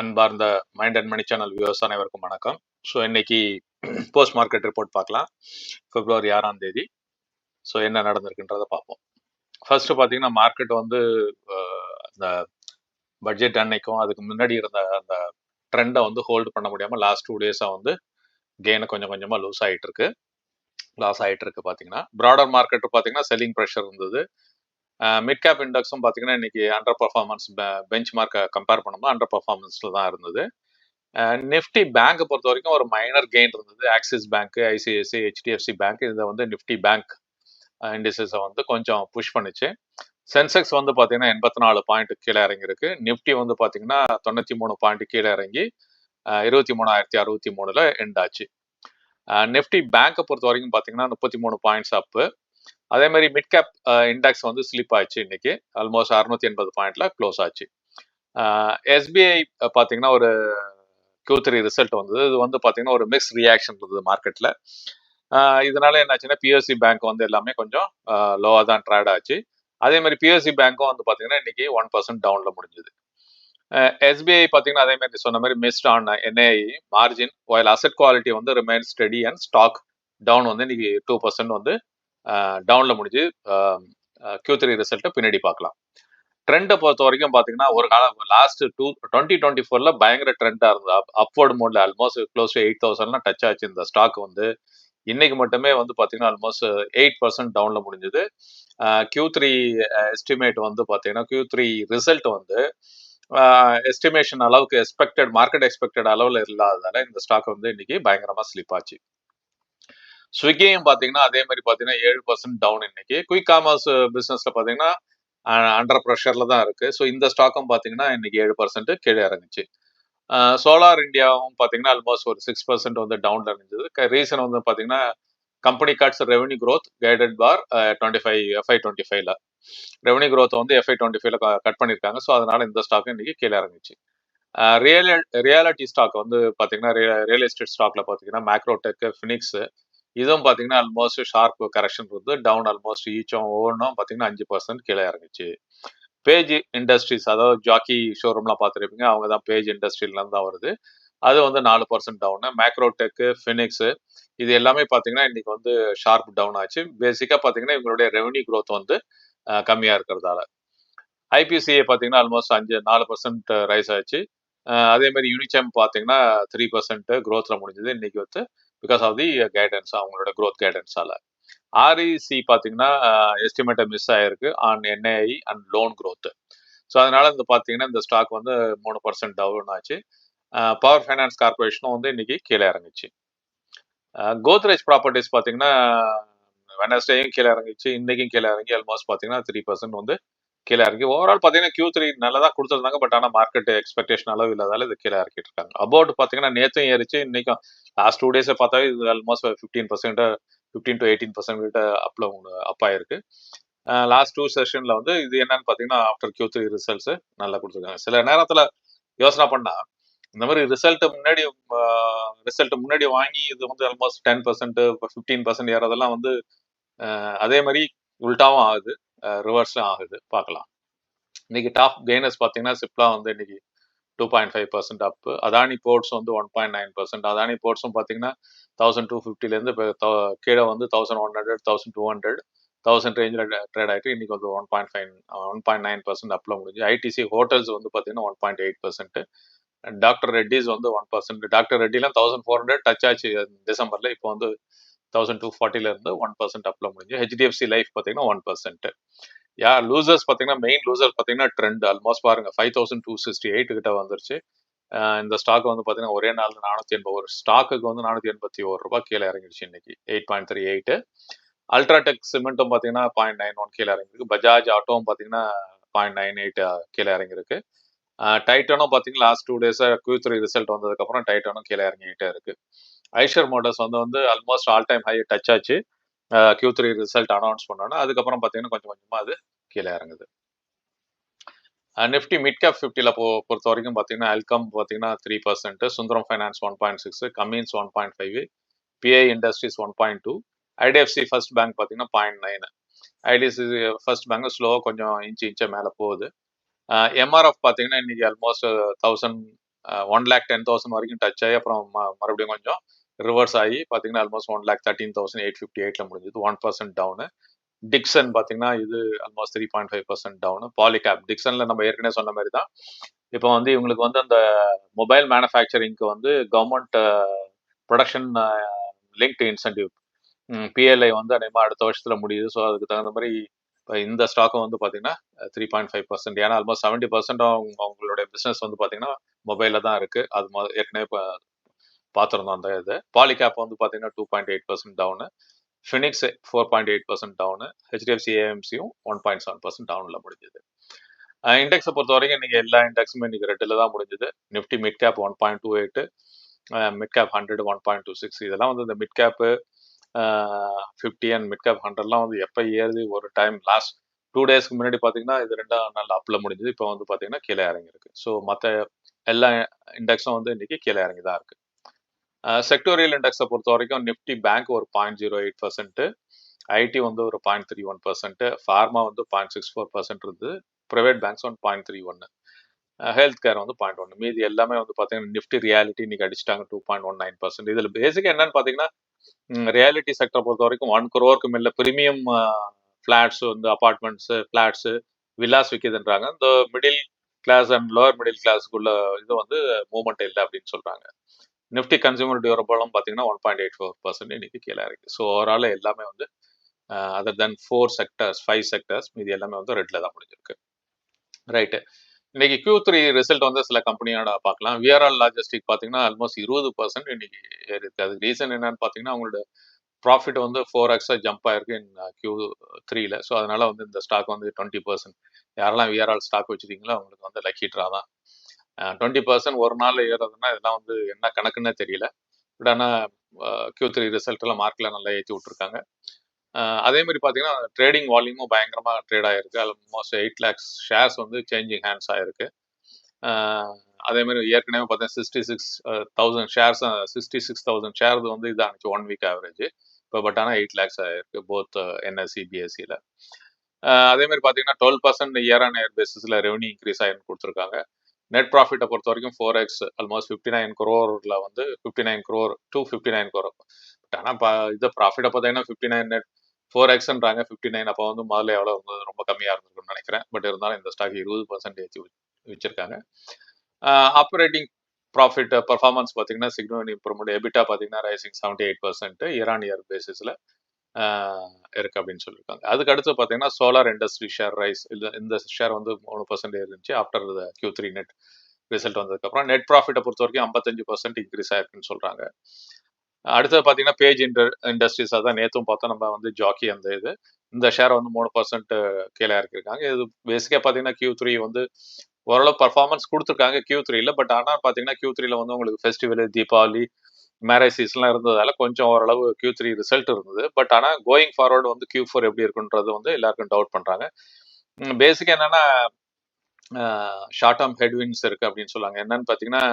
அன்பார்ந்த mind and money channel viewers அனைவருக்கும் வணக்கம். ஸோ இன்னைக்கு போஸ்ட் மார்க்கெட் ரிப்போர்ட் பார்க்கலாம். பிப்ரவரி ஆறாம் தேதி. ஸோ என்ன நடந்திருக்குன்றதை பார்ப்போம். ஃபர்ஸ்ட் பார்த்தீங்கன்னா மார்க்கெட் வந்து அந்த பட்ஜெட் அன்னைக்கும் அதுக்கு முன்னாடி இருந்த அந்த ட்ரெண்டை வந்து ஹோல்டு பண்ண முடியாமல் லாஸ்ட் டூ டேஸாக வந்து கெயினை கொஞ்சம் கொஞ்சமாக லூஸ் ஆகிட்டு இருக்கு லாஸ் ஆகிட்டு இருக்கு பார்த்தீங்கன்னா. ப்ராடர் மார்க்கெட் பார்த்தீங்கன்னா செல்லிங் ப்ரெஷர் இருந்தது. மிட் கேப் இண்டெக்ஸும் பார்த்தீங்கன்னா இன்னைக்கு அண்டர் பர்ஃபார்மன்ஸ் பெஞ்ச் மார்க்கை கம்பேர் பண்ணோம்னா அண்டர் பர்ஃபார்மன்ஸில் தான் இருந்தது. நிஃப்டி பேங்க்கை பொறுத்த வரைக்கும் ஒரு மைனர் கெயின் இருந்தது. Axis bank ICICI HDFC bank இதை வந்து நிஃப்டி பேங்க் இண்டிசஸை வந்து கொஞ்சம் புஷ் பண்ணிச்சு. சென்செக்ஸ் வந்து பார்த்தீங்கன்னா எண்பத்தி நாலு பாயிண்ட் கீழே இறங்கியிருக்கு. நிஃப்டி வந்து பார்த்தீங்கன்னா தொண்ணூற்றி மூணு பாயிண்ட் கீழே இறங்கி இருபத்தி மூணாயிரத்தி அறுபத்தி மூணில் எண்ட் ஆச்சு நிஃப்டி பேங்க்கை பொறுத்த வரைக்கும் பார்த்தீங்கன்னா முப்பத்தி மூணு பாயிண்ட்ஸ் அப்பு அதே மாதிரி மிட் கேப் இண்டெக்ஸ் வந்து ஸ்லிப் ஆச்சு இன்னைக்கு. ஆல்மோஸ்ட் அறுநூத்தி எண்பது பாயிண்ட்ல க்ளோஸ் ஆச்சு. எஸ்பிஐ பார்த்தீங்கன்னா ஒரு Q3 த்ரீ ரிசல்ட் வந்தது. இது வந்து பார்த்தீங்கன்னா ஒரு மிக்ஸ் ரியாக்ஷன் இருந்தது மார்க்கெட்டில் இதனால என்னாச்சுன்னா பிஎஸ்சி பேங்க் வந்து எல்லாமே கொஞ்சம் லோவாக தான் ட்ரேட் ஆச்சு. அதே மாதிரி பிஎஸ்சி பேங்க்கும் வந்து பார்த்தீங்கன்னா இன்னைக்கு ஒன் பர்சன்ட் டவுனில் முடிஞ்சுது. எஸ்பிஐ பார்த்தீங்கன்னா அதே மாதிரி சொன்ன மாதிரி missed on NI margin while asset quality வந்து remain steady and stock down வந்து இன்னைக்கு டூ பர்சன்ட் வந்து டவுனில் முடிஞ்சு கியூ த்ரீ ரிசல்ட்டை பின்னாடி பார்க்கலாம். ட்ரெண்டை பொறுத்த வரைக்கும் பார்த்தீங்கன்னா ஒரு காலம் லாஸ்ட் டூ டுவெண்ட்டி டுவெண்ட்டி ஃபோரில் பயங்கர ட்ரெண்டாக இருந்தது. அப்வர்டு மோடில் ஆல்மோஸ்ட் க்ளோஸ் டு எயிட் தௌசண்ட்லாம் டச் ஆச்சு இந்த ஸ்டாக் வந்து. இன்னைக்கு மட்டுமே வந்து பார்த்தீங்கன்னா ஆல்மோஸ்ட் எயிட் பர்சன்ட் டவுனில் முடிஞ்சது. கியூ த்ரீ எஸ்டிமேட் வந்து பார்த்தீங்கன்னா கியூ த்ரீ ரிசல்ட் வந்து எஸ்டிமேஷன் அளவுக்கு எக்ஸ்பெக்டட் மார்க்கெட் எக்ஸ்பெக்டட் அளவில் இல்லாததால இந்த ஸ்டாக் வந்து இன்னைக்கு பயங்கரமாக ஸ்லிப் ஆச்சு. ஸ்விக்கியும் பார்த்தீங்கன்னா அதே மாதிரி பார்த்தீங்கன்னா ஏழு பர்சன்ட் டவுன் இன்னைக்கு. குயிக் காமர்ஸ் பிஸ்னஸ்ல பார்த்தீங்கன்னா அண்டர் ப்ரெஷர்ல தான் இருக்கு. ஸோ இந்த ஸ்டாக்கும் பார்த்தீங்கன்னா இன்னைக்கு ஏழு பர்சன்ட் கீழே இறங்குச்சு. சோலார் இந்தியாவும் பார்த்தீங்கன்னா ஆல்மோஸ்ட் ஒரு சிக்ஸ் பர்சன்ட் வந்து டவுன்ல இருந்தது ரீசன் வந்து பார்த்தீங்கன்னா company cuts revenue growth guided for twenty five FY twenty ஃபைவ்ல ரெவன்யூ growth வந்து எஃப்ஐ டுவெண்ட்டி ஃபைவ்ல கட் பண்ணியிருக்காங்க ஸோ அதனால இந்த ஸ்டாக் இன்னைக்கு கீழே இறங்குச்சு. ரியல் ரியாலிட்டி ஸ்டாக் வந்து பார்த்தீங்கன்னா ரியல் எஸ்டேட் ஸ்டாக்ல பார்த்தீங்கன்னா மேக்ரோடெக் ஃபினிக்ஸ் இதுவும் பார்த்தீங்கன்னா ஆல்மோஸ்ட் ஷார்ப் கரெக்ஷன் இருந்து டவுன் ஆல்மோஸ்ட் ஈச்சும் ஒவ்வொன்றும் பார்த்தீங்கன்னா அஞ்சு பர்சன்ட் கீழே இறங்குச்சு. பேஜ் இண்டஸ்ட்ரீஸ் அதாவது ஜாக்கி ஷோரூம்லாம் பார்த்துருப்பீங்க அவங்க தான் பேஜ் இண்டஸ்ட்ரியிலேருந்து தான் வருது. அது வந்து நாலு பர்சன்ட் டவுனு மேக்ரோடெக்கு ஃபினிக்ஸு இது எல்லாமே பார்த்தீங்கன்னா இன்னைக்கு வந்து ஷார்ப் டவுன் ஆச்சு. பேசிக்காக பார்த்தீங்கன்னா இவங்களுடைய ரெவன்யூ க்ரோத் வந்து கம்மியாக இருக்கிறதால. ஐபிசிஐ பார்த்தீங்கன்னா ஆல்மோஸ்ட் அஞ்சு நாலு பர்சன்ட் ரைஸ் ஆச்சு. அதே மாதிரி யூனிச்சம் பார்த்தீங்கன்னா த்ரீ பர்சன்ட் க்ரோத்தில் முடிஞ்சது. இன்னைக்கு வந்து பிகாஸ் ஆஃப் தி கைடன்ஸ் அவங்களோட க்ரோத் கைடன்ஸால ஆர்இசி பார்த்தீங்கன்னா எஸ்டிமேட்டை மிஸ் ஆயிருக்கு. On NI and loan growth so அதனால இந்த பார்த்தீங்கன்னா இந்த ஸ்டாக் வந்து மூணு பர்சன்ட் டவுன் ஆச்சு. பவர் ஃபைனான்ஸ் கார்பரேஷனும் வந்து இன்னைக்கு கீழே இறங்குச்சு. கோத்ரேஜ் ப்ராப்பர்ட்டிஸ் பார்த்தீங்கன்னா வெனஸ்டேயும் கீழே இறங்கிச்சு. இன்னைக்கும் கீழே இறங்கி ஆல்மோஸ்ட் பார்த்தீங்கன்னா த்ரீ பர்சன்ட் வந்து கீழே இறக்கி ஓவரால் பார்த்தீங்கன்னா கியூ த்ரீ நல்லா தான் கொடுத்துருந்தாங்க பட் ஆனால் மார்க்கெட் எக்ஸ்பெக்டேஷன் அளவு இல்லாதால இது கீழே இறக்கிட்டு இருக்காங்க அபவுட் பார்த்தீங்கன்னா நேற்றும் ஏறிச்சு இன்னைக்கும் லாஸ்ட் டூ டேஸை பார்த்தாவே இது almost fifteen percent fifteen to eighteen percent கிட்ட அப்ல அப் ஆயிருக்கு. லாஸ்ட் டூ செஷனில் வந்து இது என்னன்னு பார்த்தீங்கன்னா ஆஃப்டர் கியூ த்ரீ ரிசல்ட்ஸ் நல்லா கொடுத்துருக்காங்க. சில நேரத்தில் யோசனை பண்ணா இந்த மாதிரி ரிசல்ட் முன்னாடி ரிசல்ட் முன்னாடி வாங்கி இது வந்து almost ten percent fifteen percent ஏறதெல்லாம் வந்து அதே மாதிரி உல்டாவும் ஆகுது. ரிவர்ஸும் ஆகுது. பார்க்கலாம். இன்னைக்கு டாப் கெய்னர்ஸ் பார்த்தீங்கன்னா சிப்லா வந்து இன்னைக்கு two point five percent up Adani ports வந்து one point nine percent Adani போர்ட்ஸும் பார்த்தீங்கன்னா தௌசண்ட் டூ ஃபிஃப்டிலேருந்து இப்போ கீழே வந்து thousand one hundred thousand two hundred thousand ரேஞ்சில் ட்ரேட் ஆகிட்டு இன்னைக்கு வந்து one point five one point nine percent அப்பில் முடிஞ்சு. ஐடிசி ஹோட்டல்ஸ் வந்து பார்த்தீங்கன்னா one point eight percent doctor Reddy's வந்து ஒன் பர்சன்ட் டாக்டர் ரெட்டிலாம் தௌசண்ட் ஃபோர் ஹண்ட்ரட் டச் ஆச்சு டிசம்பரில். இப்போ வந்து தௌசண்ட் டூ ஃபார்ட்டில இருந்து ஒன் பர்சன்ட் அப்ல முடிஞ்சு ஹெச்டிஎஃப்சி லைஃப் பார்த்தீங்கன்னா ஒன் பர்சன்ட் யா லூசர்ஸ் பார்த்தீங்கன்னா மெயின் லூசர் பார்த்தீங்கன்னா ட்ரெண்ட் ஆல்மோஸ்ட் பாருங்க five thousand two sixty eight கிட்ட வந்துருச்சு. இந்த ஸ்டாக் வந்து பார்த்தீங்கன்னா ஒரே நாள் நானூற்றி எண்பது ஒரு ஸ்டாக்குக்கு வந்து நானூற்றி எண்பத்தி ஒரு ரூபாய் கீழே இறங்கிடுச்சு இன்னைக்கு. Eight point three eight UltraTech சிமெண்ட்டும் பார்த்தீங்கன்னா பாயிண்ட் நைன் ஒன் கீழே இறங்கிருக்கு பஜாஜ் ஆட்டோவும் பார்த்தீங்கன்னா பாயிண்ட் நைன் எயிட் கீழே இறங்கிருக்கு டைட்டனும் பார்த்தீங்கன்னா last two days Q3 three result வந்ததுக்கப்புறம் டைட்டனும் கீழே இறங்கிக்கிட்டே இருக்கு. ஐஷர் மோட்டர்ஸ் வந்து வந்து almost all time high touch ஆச்சு. கியூ த்ரீ ரிசல்ட் அனௌன்ஸ் பண்ணோன்னா அதுக்கப்புறம் பார்த்தீங்கன்னா கொஞ்சம் கொஞ்சமாக அது கீழே இறங்குது. நிஃப்டி மிட் கேப் ஃபிஃப்டியில் போ பொறுத்த வரைக்கும் பார்த்தீங்கன்னா அல்கம் பார்த்தீங்கன்னா three percent Sundaram finance one point six Cummins one point five PI industries one point two IDFC first bank பார்த்தீங்கன்னா point nine IDFC first bank ஸ்லோவாக கொஞ்சம் இன்ச்சு இன்ச்சாக மேலே போகுது. எம்ஆர்எஃப் பார்த்தீங்கன்னா இன்னைக்கு almost thousand one lakh ten thousand வரைக்கும் touch ஆகி அப்புறம் மறுபடியும் கொஞ்சம் ரிவர்ஸ் ஆகி பார்த்தீங்கன்னா almost one lakh thirteen thousand eight fifty எயிட்ல முடிஞ்சது. ஒன் பர்சன்ட் டவுனு டிக்சன் பார்த்தீங்கன்னா இது almost three point five percent down Polycab டிக்சனில் நம்ம ஏற்கனவே சொன்ன மாதிரி தான் இப்போ வந்து இவங்களுக்கு வந்து அந்த மொபைல் மேனுஃபேக்சரிங்க்கு வந்து government production linked incentive PLI வந்து அநேகமாக அடுத்த வருஷத்தில் முடியுது. ஸோ அதுக்கு தகுந்த மாதிரி இப்போ இந்த ஸ்டாக்கும் வந்து பார்த்தீங்கன்னா த்ரீ பாயிண்ட் ஃபைவ் பர்சன்ட் ஏன்னா ஆல்மோஸ்ட் செவன்ட்டி பர்சன்ட் அவங்க அவங்களுடைய பிஸ்னஸ் வந்து பார்த்தீங்கன்னா மொபைலில் தான் இருக்குது அது மொ ஏற்கனவே இப்போ பார்த்துருந்தோம் அந்த இது. பாலிகேப் வந்து பார்த்தீங்கன்னா two point eight percent down Phoenix four point eight percent down HDFC ஏஎம்சியும் one point seven percent டவுனில் முடிஞ்சது. இண்டெக்ஸை பொறுத்த வரைக்கும் இன்றைக்கி எல்லா இண்டெக்ஸுமே இன்னைக்கு ரெட்டில் தான் முடிஞ்சது. Nifty mid cap one point two eight mid cap hundred one point two six இதெல்லாம் வந்து இந்த mid cap fifty and mid cap ஹண்ட்ரட்லாம் வந்து எப்போ ஏறுது? ஒரு டைம் லாஸ்ட் டூ டேஸ்க்கு முன்னாடி பார்த்தீங்கன்னா இது ரெண்டாம் நாள் அப்பில் முடிஞ்சது. இப்போ வந்து பார்த்தீங்கன்னா கீழே இறங்கியிருக்கு. ஸோ மற்ற எல்லா இண்டெக்ஸும் வந்து இன்னைக்கு கீழே இறங்கி தான் இருக்குது செக்டோரியல் இண்டெக்ஸை பொறுத்த வரைக்கும் நிஃப்டி பேங்க் ஒரு point zero eight percent IT வந்து ஒரு point three one percent pharma வந்து பாயிண்ட் சிக்ஸ் ஃபோர் பர்சன்ட் இருந்தது private banks one point three ஒன்று ஹெல்த் கேர் வந்து பாயிண்ட் ஒன்று மீதி எல்லாமே வந்து பார்த்தீங்கன்னா நிஃப்டி ரியாலிட்டி இன்னைக்கு அடிச்சிட்டாங்க two point one nine percent இதில் பேசிக்காக என்னன்னு பார்த்தீங்கன்னா ரியாலிட்டி செக்டர் பொறுத்த வரைக்கும் ஒன் குரோருக்கு மேல ப்ரீமியம் ஃப்ளாட்ஸ் வந்து அபார்ட்மெண்ட்ஸு ஃப்ளாட்ஸு வில்லாஸ் விற்கிதுன்றாங்க இந்த middle class and lower middle கிளாஸ்க்குள்ள இது வந்து மூவ்மெண்ட் இல்லை அப்படின்னு சொல்றாங்க. நிஃப்டி கன்சூமர் டியூரபிளும் பார்த்தீங்கன்னா one point eight four percent இன்னைக்கு கீழே இருக்கு ஸோ ஓவரால் எல்லாமே வந்து other than four sectors five sectors மீதி எல்லாமே வந்து ரெட்டில் தான் முடிஞ்சிருக்கு. ரைட்டு இன்னைக்கு க்யூ த்ரீ ரிசல்ட் வந்து சில கம்பெனியோட பார்க்கலாம். விஆர்ஆர் லாஜிஸ்டிக் பார்த்தீங்கன்னா ஆல்மோஸ்ட் இருபது பர்சன்ட் இன்னைக்கு இருக்கு அதுக்கு ரீசன் என்னன்னு பார்த்தீங்கன்னா அவங்களோட ப்ராஃபிட் வந்து ஃபோர் எக்ஸாக ஜம்ப் ஆயிருக்கு இன் கியூ த்ரீல ஸோ அதனால வந்து இந்த ஸ்டாக் வந்து டுவெண்ட்டி பர்சன்ட் யாரெல்லாம் விஆர்ஆர் ஸ்டாக் வச்சிருக்கீங்களோ அவங்களுக்கு வந்து லக்கி ட்ரா தான். டுவெண்ட்டி பர்சன்ட் ஒரு நாள் ஏறதுன்னா இதெல்லாம் வந்து என்ன கணக்குன்னே தெரியல. பட் ஆனால் கியூ த்ரீ ரிசல்ட்டெல்லாம் மார்க்கில் நல்லா ஏற்றி விட்ருக்காங்க அதே மாதிரி பார்த்தீங்கன்னா ட்ரேடிங் வால்யூமும் பயங்கரமாக ட்ரேட் ஆகிருக்கு ஆல்மோஸ்ட் எயிட் லேக்ஸ் ஷேர்ஸ் வந்து சேஞ்சிங் ஹேண்ட்ஸ் ஆகிருக்கு அதே மாதிரி ஏற்கனவே பார்த்தீங்கன்னா sixty six thousand shares sixty six thousand share வந்து இதானுச்சு ஒன் வீக் ஆவரேஜ் இப்போ பட் ஆனால் எயிட் லேக்ஸ் ஆகிருக்கு போத் என்எஸ்சி பிஎஸ்சியில் அதே மாதிரி பார்த்தீங்கன்னா twelve percent year on year பேசிஸில் ரெவன்யூ இன்க்ரீஸ் ஆகிருந்து கொடுத்துருக்காங்க. நெட் ப்ராஃபிட்டை பொறுத்த வரைக்கும் four X almost fifty nine குரோரில் வந்து fifty nine crore to fifty nine crore but ஆனால் இது ப்ராஃபிட்டை பார்த்தீங்கன்னா ஃபிஃப்டி நைன் நெட் ஃபோர் எக்ஸ்ன்றாங்க ஃபிஃப்டி நைன் அப்போ வந்து முதல்ல எவ்வளோ இருந்தது ரொம்ப கம்மியாக இருந்திருக்குன்னு நினைக்கிறேன். பட் இருந்தாலும் இந்த ஸ்டாக் இருபது பர்சன்டேஜ் வச்சிருக்காங்க. ஆப்ரேட்டிங் ப்ராஃபிட் பர்ஃபார்மன்ஸ் பார்த்தீங்கன்னா சிக்னல் இம்ப்ரூவ்மெண்ட் எபிட்டா பார்த்தீங்கன்னா rising seventy eight percent year on year பேசிஸில் இருக்கு அப்படின்னு சொல்லியிருக்காங்க அதுக்கு அடுத்து பார்த்தீங்கன்னா சோலார் இண்டஸ்ட்ரி ஷேர் ரைஸ். இல்லை இந்த ஷேர் வந்து மூணு பர்சன்டேஜ் இருந்துச்சு after the Q three net result வந்ததுக்கப்புறம் நெட் ப்ராஃபிட்டை பொறுத்த வரைக்கும் ஐம்பத்தஞ்சு பர்சன்ட் இன்க்ரீஸ் ஆயிருக்குன்னு சொல்கிறாங்க அடுத்தது பார்த்தீங்கன்னா பேஜ் இண்டர் இண்டஸ்ட்ரீஸ் அதான் நேற்றும் பார்த்தா நம்ம வந்து ஜாக்கி அந்த இது. இந்த ஷேர் வந்து மூணு பர்சன்ட் கீழே இருக்கிருக்காங்க இது பேசிக்காக பார்த்தீங்கன்னா கியூ த்ரீ வந்து ஓரளவு பர்ஃபார்மன்ஸ் கொடுத்துருக்காங்க கியூ த்ரீல பட் ஆனால் பார்த்தீங்கன்னா கியூ த்ரீல வந்து உங்களுக்கு ஃபெஸ்டிவல் தீபாவளி மேரேஜ் சீசன்லாம் இருந்ததால கொஞ்சம் ஓரளவு கியூ த்ரீ ரிசல்ட் இருந்தது. பட் ஆனால் கோயிங் ஃபார்வர்டு வந்து கியூ ஃபோர் எப்படி இருக்குன்றது வந்து எல்லாருக்கும் டவுட் பண்ணுறாங்க பேசிக் என்னன்னா ஷார்ட் டேர்ம் ஹெட்வின்ஸ் இருக்கு அப்படின்னு சொல்லுவாங்க என்னன்னு பார்த்தீங்கன்னா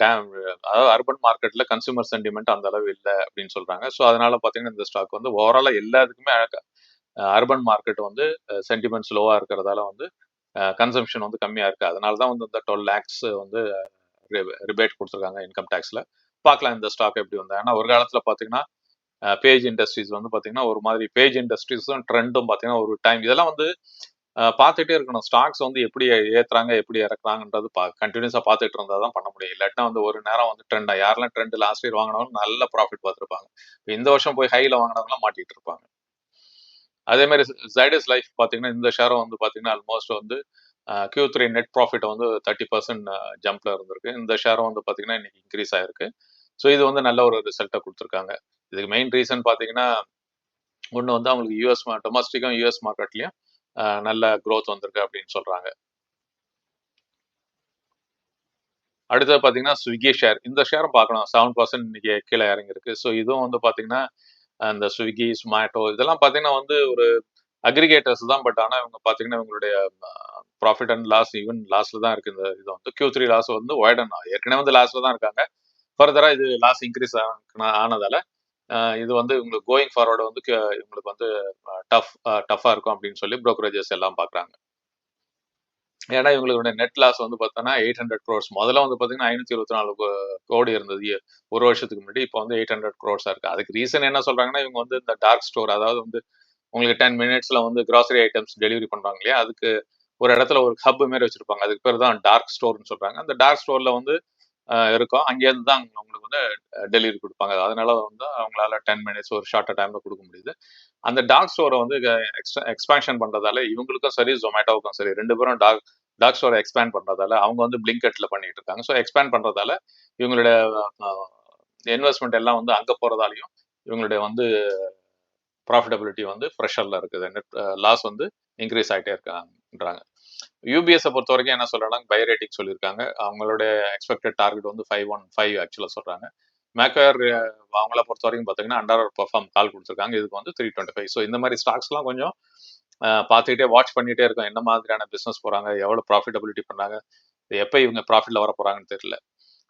டேம் அதாவது அர்பன் மார்க்கெட்டில் கன்சூமர் சென்டிமெண்ட் அந்த அளவு இல்லை அப்படின்னு சொல்கிறாங்க ஸோ அதனால பார்த்தீங்கன்னா இந்த ஸ்டாக் வந்து ஓவராலாக எல்லாத்துக்குமே அர்பன் மார்க்கெட் வந்து சென்டிமெண்ட் ஸ்லோவாக இருக்கிறதால வந்து கன்சம்ஷன் வந்து கம்மியாக இருக்குது அதனால தான் வந்து இந்த டுவெல் லேக்ஸ் வந்து ரிபேட் கொடுத்துருக்காங்க இன்கம் டேக்ஸில் பார்க்கலாம் இந்த ஸ்டாக் எப்படி வந்து ஏன்னா ஒரு காலத்துல பாத்தீங்கன்னா பேஜ் இண்டஸ்ட்ரீஸ் வந்து பாத்தீங்கன்னா ஒரு மாதிரி பேஜ் இண்டஸ்ட்ரீஸும் ட்ரெண்டும் பாத்தீங்கன்னா ஒரு டைம் இதெல்லாம் வந்து பார்த்துட்டே இருக்கணும். ஸ்டாக்ஸ் வந்து எப்படி ஏத்துறாங்க எப்படி இறக்குறாங்கன்றது பா கண்டினியூஸாக பார்த்துட்டு இருந்தா தான் பண்ண முடியும். இல்லாட்டினா வந்து ஒரு நேரம் வந்து ட்ரெண்டா யாரெல்லாம் ட்ரெண்ட் லாஸ்ட் இயர் வாங்கினாலும் நல்ல ப்ராஃபிட் பார்த்துருப்பாங்க. இந்த வருஷம் போய் ஹைல வாங்கினவங்களாம் மாட்டிட்டு இருப்பாங்க. அதே மாதிரி ஜைடஸ் லைஃப் பார்த்தீங்கன்னா இந்த ஷேரும் வந்து பார்த்தீங்கன்னா ஆல்மோஸ்ட் வந்து கியூ த்ரீ நெட் ப்ராஃபிட் வந்து தேர்ட்டி பர்சன்ட் ஜம்ப்ல இருந்திருக்கு. இந்த ஷேரும் வந்து பார்த்தீங்கன்னா இன்னைக்கு இன்க்ரீஸ் ஆயிருக்கு. ஸோ இது வந்து நல்ல ஒரு ரிசல்ட்டை கொடுத்துருக்காங்க. இதுக்கு மெயின் ரீசன் பார்த்தீங்கன்னா ஒன்று வந்து அவங்களுக்கு யூஎஸ் டொமஸ்டிக்கும் யூஎஸ் மார்க்கெட்லையும் நல்ல க்ரோத் வந்திருக்கு அப்படின்னு சொல்றாங்க. அடுத்தது பார்த்தீங்கன்னா ஸ்விக்கி ஷேர் இந்த ஷேரும் பார்க்கணும் செவன் பர்சன்ட் இன்னைக்கு கீழே இறங்கிருக்கு ஸோ இதுவும் வந்து பார்த்தீங்கன்னா அந்த ஸ்விக்கி ஸ்மாட்டோ இதெல்லாம் பார்த்தீங்கன்னா வந்து ஒரு அக்ரிகேட்டர்ஸ் தான் பட் ஆனால் இவங்க பார்த்தீங்கன்னா இவங்களுடைய ப்ராஃபிட் அண்ட் லாஸ் ஈவன் லாஸ்ல தான் இருக்கு இந்த இது வந்து. கியூ த்ரீ லாஸ் வந்து ஒய்டன் ஏற்கனவே வந்து லாஸ்ல தான் இருக்காங்க. ஃபர்தராக இது லாஸ் இன்க்ரீஸ் ஆனதால இது வந்து இவங்களுக்கு கோயிங் ஃபார்வர்டு வந்து இவங்களுக்கு வந்து டஃப் டஃப்பாக இருக்கும் அப்படின்னு சொல்லி ப்ரோக்கரேஜஸ் எல்லாம் பார்க்குறாங்க ஏன்னா இவங்களுடைய நெட் லாஸ் வந்து பார்த்தோன்னா எயிட் ஹண்ட்ரட் க்ரோர்ஸ் முதல்ல வந்து பார்த்தீங்கன்னா ஐநூற்றி இருபத்தி நாலு கோடி இருந்தது. ஒரு வருஷத்துக்கு முன்னாடி இப்போ வந்து எயிட் ஹண்ட்ரட் க்ரோர்ஸாக இருக்குது அதுக்கு ரீசன் என்ன சொல்கிறாங்கன்னா இவங்க வந்து இந்த டார்க் ஸ்டோர் அதாவது வந்து உங்களுக்கு டென் மினிட்ஸில் வந்து கிராசரி ஐட்டம்ஸ் டெலிவரி பண்ணுறாங்க இல்லையா? அதுக்கு ஒரு இடத்துல ஒரு ஹப் மாரி வச்சிருப்பாங்க. அதுக்கு பேர் தான் டார்க் ஸ்டோர்னு சொல்கிறாங்க அந்த டார்க் ஸ்டோரில் வந்து இருக்கும். அங்கேருந்து தான் அவங்களுக்கு வந்து டெலிவரி கொடுப்பாங்க. அதனால வந்து அவங்களால டென் மினிட்ஸ் ஒரு ஷார்ட் டைமில் கொடுக்க முடியுது. அந்த டார்க் ஸ்டோரை வந்து எக்ஸ்பேன்ஷன் பண்ணுறதால இவங்களுக்கும் சரி ஜொமேட்டோவுக்கும் சரி ரெண்டு பேரும் டாக் டார்க் ஸ்டோரை எக்ஸ்பேண்ட் பண்ணுறதால அவங்க வந்து பிளிங்கெட்ல பண்ணிட்டு இருக்காங்க ஸோ எக்ஸ்பேண்ட் பண்ணுறதால இவங்களோட இன்வெஸ்ட்மெண்ட் எல்லாம் வந்து அங்கே போகிறதாலையும் இவங்களுடைய வந்து ப்ராஃபிட்டபிலிட்டி வந்து ப்ரெஷரில் இருக்குது. நெட் லாஸ் வந்து இன்க்ரீஸ் ஆகிட்டே இருக்காங்கன்றாங்க யூபிஎஸ்ஸை பொறுத்த வரைக்கும் என்ன சொல்றாங்க பை ரேட்டிங் சொல்லியிருக்காங்க. அவங்களோட எக்ஸ்பெக்டட் டார்கெட் வந்து ஃபைவ் ஒன் ஃபைவ் ஆக்சுவலாக சொல்றாங்க. மேக்கர் அவங்கள பொறுத்த வரைக்கும் பார்த்தீங்கன்னா அண்டர் பர்ஃபார்ம் கால் கொடுத்துருக்காங்க. இதுக்கு வந்து த்ரீ டுவெண்ட்டி ஃபைவ் ஸோ இந்த மாதிரி ஸ்டாக்ஸ்லாம் கொஞ்சம் பார்த்துக்கிட்டே வாட்ச் பண்ணிகிட்டே இருக்கோம். என்ன மாதிரியான பிஸ்னஸ் போறாங்க எவ்வளோ ப்ராஃபிட்டபிலிட்டி பண்ணுறாங்க எப்போ இவங்க ப்ராஃபிட்டில் வர போறாங்கன்னு தெரியல.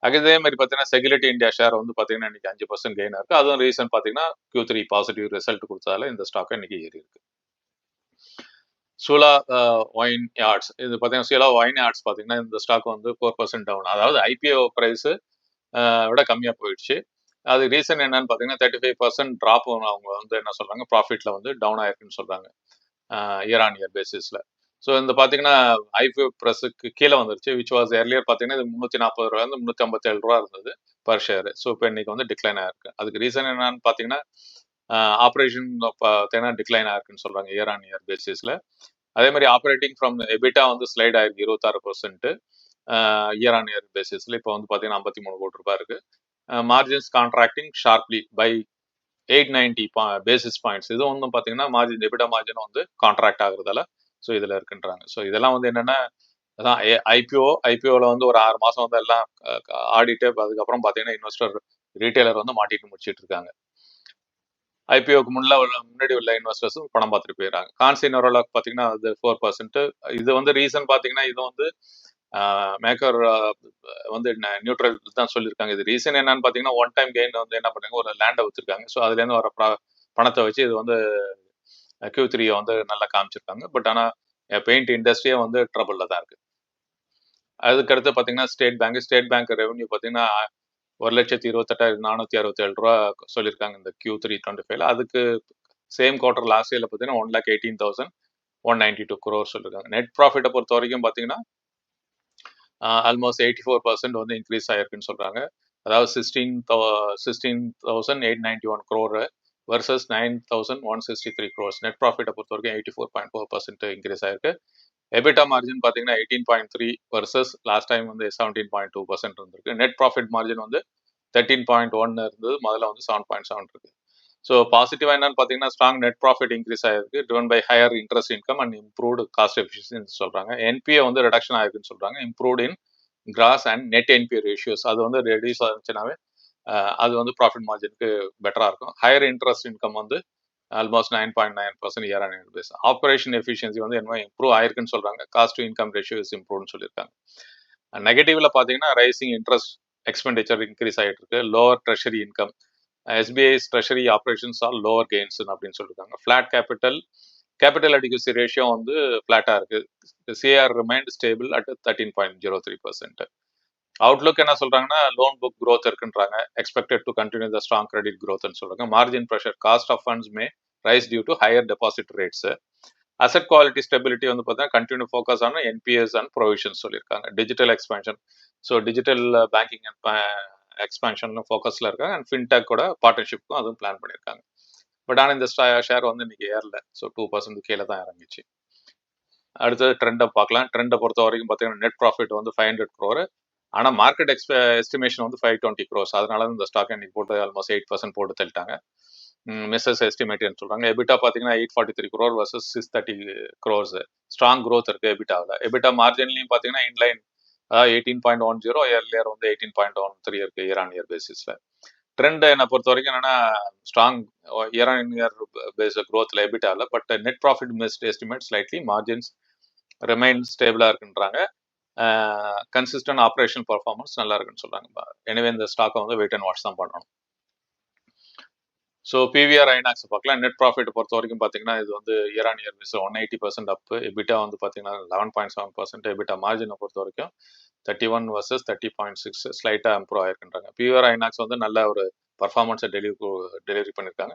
அதே மாதிரி பார்த்தீங்கன்னா செக்யூரிட்டி இந்தியா ஷேர் வந்து பார்த்தீங்கன்னா இன்னைக்கு அஞ்சு பர்சன்ட் கெயின் இருக்கு. அதுவும் ரீசன் பார்த்தீங்கன்னா கியூ த்ரீ பாசிட்டிவ் ரிசல்ட் கொடுத்ததால இந்த ஸ்டாக் இன்னைக்கு ஏறி இருக்கு. சூலா ஒயின் யார்ட்ஸ் இது பார்த்தீங்கன்னா சூலா ஒயின் யார்ட்ஸ் பார்த்தீங்கன்னா இந்த ஸ்டாக் வந்து ஃபோர் பர்சன்ட் டவுன் அதாவது ஐபிஓ ப்ரைஸ் uh, விட கம்மியாக போயிடுச்சு. அது ரீசன் என்னன்னு பார்த்தீங்கன்னா தேர்ட்டி ஃபைவ் பர்சன்ட் ட்ராப் அவங்க வந்து என்ன சொல்றாங்க ப்ராஃபிட்ல வந்து டவுன் ஆயிருக்குன்னு சொல்றாங்க இயர் ஆன் இயர் பேசிஸ்ல ஸோ இந்த பார்த்தீங்கன்னா ஐபிஓ ப்ரெஸ்ஸுக்கு கீழே வந்துருச்சு. விச் வாஸ் ஏர்லியர் பார்த்தீங்கன்னா இது முந்நூற்றி நாற்பது ரூபாயிருந்து முந்நூற்றி ஐம்பத்தேழு ரூபா இருந்தது பர் ஷேர் ஸோ இப்போ இன்னைக்கு வந்து டிக்ளைன் ஆயிருக்கு. அதுக்கு ரீசன் என்னன்னு பார்த்தீங்கன்னா ஆப்ரேஷன் பார்த்தீங்கன்னா டிக்ளைன் ஆயிருக்குன்னு சொல்கிறாங்க இயர் ஆன் இயர் பேசிஸில் அதே மாதிரி ஆப்ரேட்டிங் ஃப்ரம் எபிட்டா வந்து ஸ்லைட் ஆயிருக்கு இருபத்தாறு பர்சன்ட்டு இயர் ஆன் இயர் பேசிஸில் இப்போ வந்து பார்த்தீங்கன்னா ஐம்பத்தி மூணு கோடி ரூபாய் இருக்கு. Margins contracting sharply by eight ninety basis points இது வந்து பார்த்தீங்கன்னா மார்ஜின் எபிட்டா மார்ஜின் வந்து கான்ட்ராக்ட் ஆகுறதால ஸோ இதில் இருக்குன்றாங்க. ஸோ இதெல்லாம் வந்து என்னென்னா அதான் ஐபிஓ ஐபிஓவில் வந்து ஒரு ஆறு மாதம் வந்து எல்லாம் ஆடிட்டு அதுக்கப்புறம் பார்த்தீங்கன்னா இன்வெஸ்டர் ரீட்டைலர் வந்து மாட்டிட்டு முடிச்சிட்டு இருக்காங்க. ஐபிஓக்கு முன்ன உள்ள முன்னாடி உள்ள இன்வெஸ்டர்ஸும் பணம் பார்த்துட்டு போயிடுறாங்க கான்சினரோல பார்த்தீங்கன்னா அது ஃபோர் பர்சன்ட் இது வந்து ரீசன் பார்த்தீங்கன்னா இது வந்து மேக்கர் வந்து நியூட்ரல் தான் சொல்லியிருக்காங்க இது ரீசன் என்னன்னு பார்த்தீங்கன்னா ஒன் டைம் கெயின் வந்து என்ன பண்ணுறாங்க ஒரு லேண்டை வச்சிருக்காங்க ஸோ அதுலேருந்து வர ப்ரா- பணத்தை வச்சு இது வந்து கியூ த்ரீயை வந்து நல்லா காமிச்சிருக்காங்க. பட் ஆனால் பெயிண்ட் இண்டஸ்ட்ரியே வந்து ட்ரபிளில் தான் இருக்குது அதுக்கடுத்து பார்த்தீங்கன்னா ஸ்டேட் பேங்க் ஸ்டேட் பேங்க் ரெவன்யூ பார்த்தீங்கன்னா ஒரு லட்சத்தி இருபத்தெட்டாயிரத்தி நானூற்றி அறுபத்தேழு ரூபா சொல்லியிருக்காங்க இந்த கியூ த்ரீ டுவெண்ட்டி ஃபைவ்ல அதுக்கு சேம் குவார்டர் லாஸ்ட் இயரில் பார்த்தீங்கன்னா one lakh eighteen thousand one ninety two crore சொல்லியிருக்காங்க நெட் ப்ராஃபிட்டை பொறுத்த வரைக்கும் பார்த்தீங்கன்னா ஆல்மோஸ்ட் எயிட்டி ஃபோர் பர்சன்ட் வந்து இன்க்ரீஸ் ஆகிருக்குன்னு சொல்கிறாங்க அதாவது sixteen sixteen thousand eight ninety one crore versus nine thousand one sixty three crores net ப்ராஃபிட்டை பொறுத்த வரைக்கும் eighty four point four percent increase ஆயிருக்கு. எபிட்டா மார்ஜின் பார்த்தீங்கன்னா eighteen point three versus last time வந்து செவன்டீன் பாயிண்ட் டூ பர்சன்ட் இருந்திருக்கு. Net profit margin வந்து thirteen point one இருந்தது முதல்ல வந்து செவன் பாயிண்ட் செவன் இருக்கு. ஸோ பாசிட்டிவாக என்னன்னு பார்த்தீங்கன்னா ஸ்ட்ராங் நெட் ப்ராஃபிட் இன்க்ரீஸ் ஆயிருக்கு driven by higher interest income and improved cost efficiency சொல்றாங்க. என்பிஏ வந்து ரிடக்ஷன் ஆயிருக்குன்னு சொல்றாங்க. Improved in gross and net NPA ratios அது வந்து ரெடியூஸ் ஆச்சுனாவே அது வந்து ப்ராஃபிட் மார்ஜினுக்கு பெட்டரா இருக்கும். ஹையர் இன்ட்ரெஸ்ட் இன்கம் வந்து almost nine point nine percent year on year base operation efficiency வந்து என்ன இம்ப்ரூவ் ஆயிருக்குன்னு சொல்றாங்க. Cost to income ratio is இம்ப்ரூவ்னு சொல்லியிருக்காங்க. நெகட்டிவ்ல பார்த்தீங்கன்னா ரைசிங் இன்ட்ரெஸ்ட் எக்ஸ்பெண்டிச்சர் இன்க்ரீஸ் ஆகிட்டு இருக்கு lower treasury income SBI's treasury operations are lower gains அப்படின்னு சொல்லியிருக்காங்க. Flat capital capital adequacy ratio வந்து ஃபிளாட்டா இருக்கு. CR remained stable at thirteen point zero three percent outlook என்ன சொல்றாங்கன்னா லோன் புக் க்ரோத் இருக்குன்றாங்க. Expected to continue the strong credit க்ரோத்னு சொல்றாங்க. Margin pressure cost of funds may rise due to higher deposit rates asset quality stability வந்து பார்த்தீங்கன்னா continue focus ஆன NPS and provisions சொல்லியிருக்காங்க. Digital expansion so digital banking and எக்ஸ்பென்ஷன்ல ஃபோக்கஸ்ல இருக்காங்க. And fintech கூட பார்ட்னர்ஷிப்க்கும் அதுவும் plan பண்ணியிருக்காங்க. பட் ஆனால் இந்த ஷேர் வந்து இன்னைக்கு ஏறல. ஸோ டூ பர்சன்ட் கீழே தான் இறங்கிச்சு. அடுத்தது ட்ரெண்டை பார்க்கலாம். ட்ரெண்டை பொறுத்த வரைக்கும் பார்த்தீங்கன்னா நெட் ப்ராஃபிட் வந்து ஃபைவ் ஹண்ட்ரட் க்ரோர் ஆனால் மார்க்கெட் எக்ஸ்ப எஸ்டிமேஷன் வந்து ஃபைவ் டுவெண்ட்டி க்ரோஸ் அதனால இந்த ஸ்டாக் இன்னைக்கு போட்டு ஆல்மோஸ்ட் எயிட் பர்சன்ட் போட்டு தள்ளிட்டாங்க. மிஸ்ஸஸ் எஸ்டிமேட்னு சொல்கிறாங்க எபிட்டா பார்த்தீங்கன்னா eight forty three crore versus six thirty crores strong growth இருக்கு எபிட்டாவில் எபிட்டா மார்ஜின்லையும் பார்த்தீங்கன்னா இன்லைன் அதாவது eighteen point one zero earlier வந்து எயிட்டீன் பாயிண்ட் ஒன் த்ரீ இருக்கு இயர் ஆன் இயர் பேசிஸில் ட்ரெண்ட் என்னை பொறுத்த வரைக்கும் என்னன்னா strong year on year base க்ரோத்தில் எபிட்டாவில் but net profit missed estimate slightly margins remain ஸ்டேபிளாக இருக்குன்றாங்க. கன்சிஸ்டன்ட் ஆப்ரேஷன் பர்ஃபார்மன்ஸ் நல்லா இருக்குன்னு சொல்றாங்க. எனவே இந்த ஸ்டாக்கை வந்து வெயிட் அண்ட் வாட்ச் தான் பண்ணணும். ஸோ பிவிஆர் ஐநாக்ஸ் பார்க்கலாம். நெட் ப்ராஃபிட் பொறுத்த வரைக்கும் பார்த்தீங்கன்னா இது வந்து year on year miss one eighty percent up EBITDA வந்து பார்த்தீங்கன்னா eleven point seven percent EBITDA மார்ஜினை பொறுத்த வரைக்கும் thirty one versus thirty point six ஸ்லைட்டாக improve ஆயிருக்கின்றாங்க. பிவிஆர் ஐநாக்ஸ் வந்து நல்ல ஒரு பர்ஃபார்மன்ஸை டெலிவரி டெலிவரி பண்ணியிருக்காங்க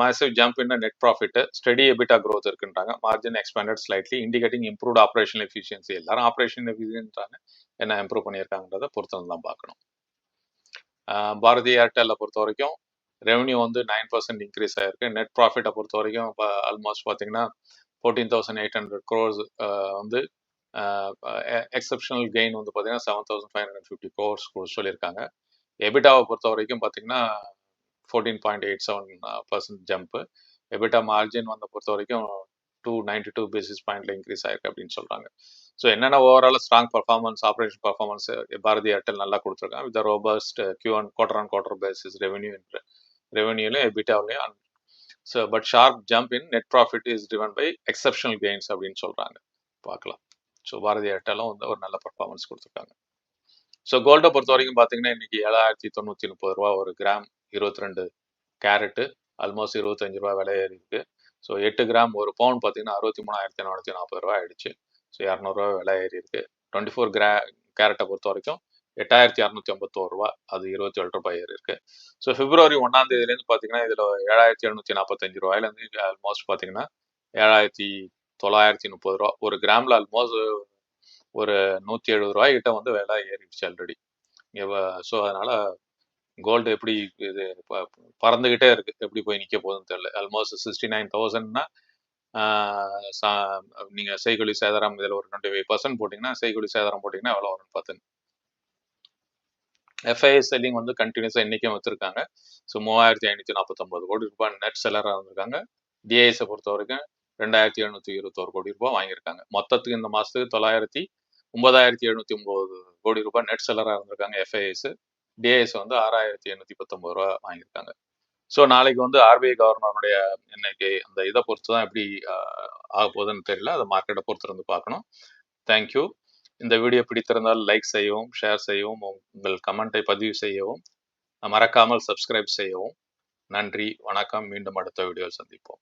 massive jump in net profit steady EBITDA growth இருக்குன்றாங்க. Margin expanded slightly indicating improved operation efficiency எல்லாரும் ஆப்ரேஷன் எஃபிஷியன்றாங்க என்ன இம்ப்ரூவ் பண்ணியிருக்காங்கன்றத பொறுத்து தான் பார்க்கணும். பாரதி ஏர்டெல்லை பொறுத்த வரைக்கும் ரெவன்யூ வந்து நைன் பர்சன்ட் இன்க்ரீஸ் ஆயிருக்கு. நெட் ப்ராஃபிட்டை பொறுத்த வரைக்கும் இப்போ ஆல்மோஸ்ட் பார்த்தீங்கன்னா fourteen thousand eight hundred crores வந்து எக்ஸப்ஷனல் கெயின் வந்து பார்த்தீங்கன்னா seven thousand five hundred fifty crores சொல்லியிருக்காங்க. எபிட்டாவை பொறுத்த வரைக்கும் பார்த்தீங்கன்னா fourteen point eight seven percent jump EBITDA margin வந்து பொறுத்த வரைக்கும் டூ நைன்டி டூ பேசிஸ் பாயிண்ட்ல இன்க்ரீஸ் ஆயிருக்கு அப்படின்னு சொல்றாங்க. ஸோ என்னென்ன overall strong performance operation performance Bharti Airtel நல்லா கொடுத்துருக்காங்க. With robust Q and quarter and quarter basis revenue ரெவன்யூலையும் எபிட்டாவிலையும் so but sharp jump in net profit is driven by exceptional gains அப்படின்னு சொல்றாங்க. பார்க்கலாம். ஸோ பாரதி ஏர்டெல்லும் வந்து ஒரு நல்ல பர்ஃபார்மன்ஸ் கொடுத்துருக்காங்க. ஸோ கோல்டை பொறுத்த வரைக்கும் பார்த்தீங்கன்னா இன்னைக்கு ஏழாயிரத்தி தொண்ணூற்றி முப்பது ரூபா ஒரு கிராம் இருபத்தி ரெண்டு கேரட்டு ஆல்மோஸ்ட் இருபத்தஞ்சு ரூபா விலை ஏறி ஸோ எட்டு கிராம் ஒரு பவுன் பார்த்தீங்கன்னா அறுபத்தி மூணாயிரத்தி நானூற்றி நாற்பது ரூபா ஆயிடுச்சு. ஸோ இரநூறுவா விலை ஏறி இருக்குது டுவெண்ட்டி ஃபோர் கிரா கேரட்டை பொறுத்த வரைக்கும் எட்டாயிரத்தி இரநூத்தி ஐம்பத்தோரு ரூபா அது இருபத்தி ஏழு ரூபாய் ஏறி இருக்கு ஸோ பிப்ரவரி ஒன்றாம் தேதியிலேருந்து பார்த்தீங்கன்னா இதில் ஏழாயிரத்தி எழுநூத்தி நாற்பத்தஞ்சு ரூபாயிலேருந்து ஆல்மோஸ்ட் பார்த்தீங்கன்னா ஏழாயிரத்தி தொள்ளாயிரத்தி முப்பது ரூபா ஒரு கிராமில் ஆல்மோஸ்ட் ஒரு நூற்றி எழுபது ரூபாய்கிட்ட வந்து விலை ஏறிடுச்சு ஆல்ரெடி ஸோ அதனால் கோல்டு எப்படி இது பறந்துகிட்டே இருக்கு. எப்படி போய் நிற்க போகுதுன்னு தெரியல. ஆல்மோஸ்ட் சிக்ஸ்டி நைன் தௌசண்ட்னா நீங்க செய்கொலி சேதாரம் இதில் ஒரு டுவெண்ட்டி ஃபைவ் பர்சன்ட் போட்டிங்கன்னா செய்கொலி சேதாரம் போட்டிங்கன்னா எவ்வளோ வரும் பார்த்துங்க. எஃப்ஐஎஸ் செல்லிங் வந்து கண்டினியூஸாக இன்றைக்கும் வச்சுருக்காங்க. ஸோ மூவாயிரத்தி ஐநூற்றி நாற்பத்தொம்பது கோடி ரூபாய் நெட் செல்லராக இருந்திருக்காங்க. டிஐஎஸை பொறுத்த வரைக்கும் ரெண்டாயிரத்தி எழுநூற்றி இருபத்தோரு கோடி ரூபாய் வாங்கியிருக்காங்க. மொத்தத்துக்கு இந்த மாதத்துக்கு தொள்ளாயிரத்தி ஒன்பதாயிரத்தி எழுநூற்றி ஒம்பது கோடி ரூபாய் நெட் செல்லராக இருந்திருக்காங்க எஃப்ஐஎஸ் டிஐஎஸ் வந்து ஆறாயிரத்தி எண்ணூற்றி பத்தொம்பது ரூபா வாங்கியிருக்காங்க. ஸோ நாளைக்கு வந்து ஆர்பிஐ கவர்னருடைய இன்னைக்கு அந்த இதை பொறுத்து தான் எப்படி ஆக போகுதுன்னு தெரியல. அதை மார்க்கெட்டை பொறுத்து இருந்து பார்க்கணும். தேங்க்யூ இந்த வீடியோ பிடித்திருந்தால் லைக் செய்யவும் ஷேர் செய்யவும் உங்கள் கமெண்ட்டை பதிவு செய்யவும் மறக்காமல் சப்ஸ்கிரைப் செய்யவும். நன்றி வணக்கம். மீண்டும் அடுத்த வீடியோவில் சந்திப்போம்.